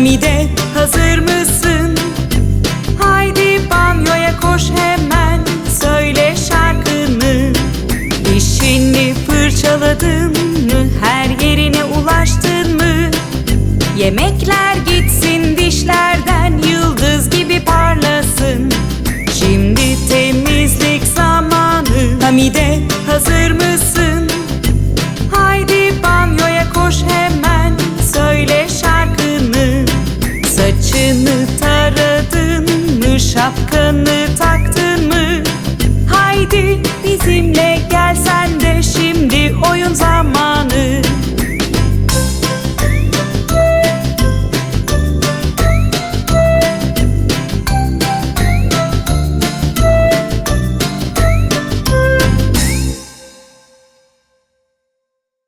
Hamide hazır mısın? Haydi banyoya koş hemen Söyle şarkını Dişini fırçaladın mı? Her yerine ulaştın mı? Yemekler gitsin dişlerden Yıldız gibi parlasın Şimdi temizlik zamanı Hamide the time.